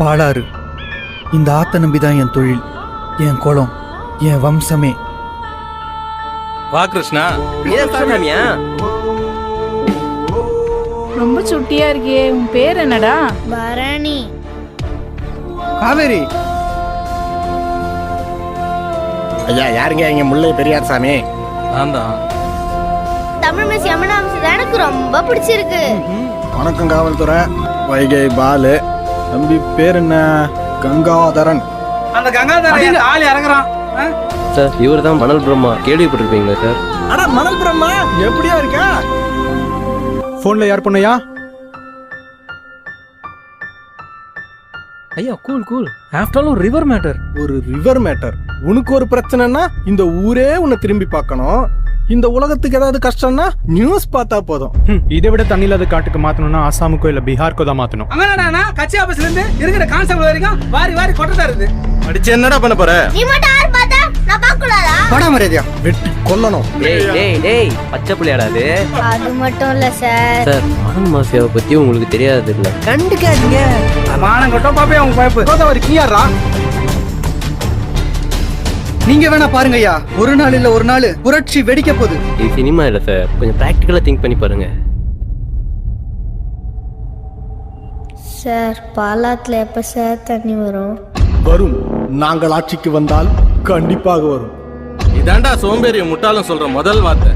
பாலாறு இந்த ஆத்த நம்பி தான் என் தொழில் என் குலம் என் வம்சமே. வா கிருஷ்ணா. ரொம்ப சுட்டியா இருக்கியே உன் பேர் என்னடா? பரணி. காவேரி. ஐயா யாருங்க இங்க முல்லை பெரியார் சாமி? நான் தான். தமிழ் மிஸ் யமுனா மிஸ் எனக்கு ரொம்ப பிடிச்சிருக்கு. வணக்கம் காவல்துறை. வைகை பாலு. தம்பி பேர் என்ன? கங்காதரன். அந்த கங்காதரன் ஆள் இறங்குறான். சார் இவர் தான் மணல் பிரம்மா. கேள்விப்பட்டிருப்பீங்களா சார்? அட மணல் பிரம்மா எப்படியா இருக்க? ஃபோன்ல யார் பொண்ணையா? ஐயா கூல் கூல் ஆஃப்டர் ஆல் ஒரு ரிவர் மேட்டர் ஒரு ரிவர் மேட்டர் உனக்கு ஒரு பிரச்சனைனா இந்த ஊரே உன்னை திரும்பி பார்க்கணும். இந்த உலகத்துக்கு ஏதாவது கஷ்டம்னா நியூஸ் பார்த்தா போதும். இதை விட தண்ணி இல்லாத காட்டுக்கு மாத்தணும்னா ஆசாமுக்கோ இல்ல பீகாருக்கோ தான் மாத்தணும். கட்சி ஆபீஸ்ல இருந்து இருக்கிற கான்ஸ்டபிள் வரைக்கும் வாரி வாரி கொட்டதா இருக்குது அடிச்சு என்னடா பண்ண போற? பார்க்க கூடாதா படா மரியாதையா வெட்டி கொல்லணும். டேய் டேய் டேய் பச்சை புள்ளையாடா அது. அது மட்டும் இல்ல சார். சார் மாஃபியாவை பத்தி உங்களுக்கு தெரியாது இல்ல. கண்டுக்காதீங்க மானம் கொட்டம் பாப்பே அவங்க பாய்ப்பு. கோதாவரி நீங்க வேணா பாருங்க ஐயா. ஒரு நாள் இல்ல ஒரு நாள் புரட்சி வெடிக்க போகுது. இது சினிமா இல்ல சார். கொஞ்சம் ப்ராக்டிக்கலா திங்க் பண்ணி பாருங்க. சார் பாலாத்துல எப்ப சார் தண்ணி வரும்? வரும். நாங்கள் ஆட்சிக்கு வந்தால் கண்டிப்பாக வரும். இதாண்டா சோம்பேறிய முட்டாளும் சொல்ற முதல் வார்த்தை.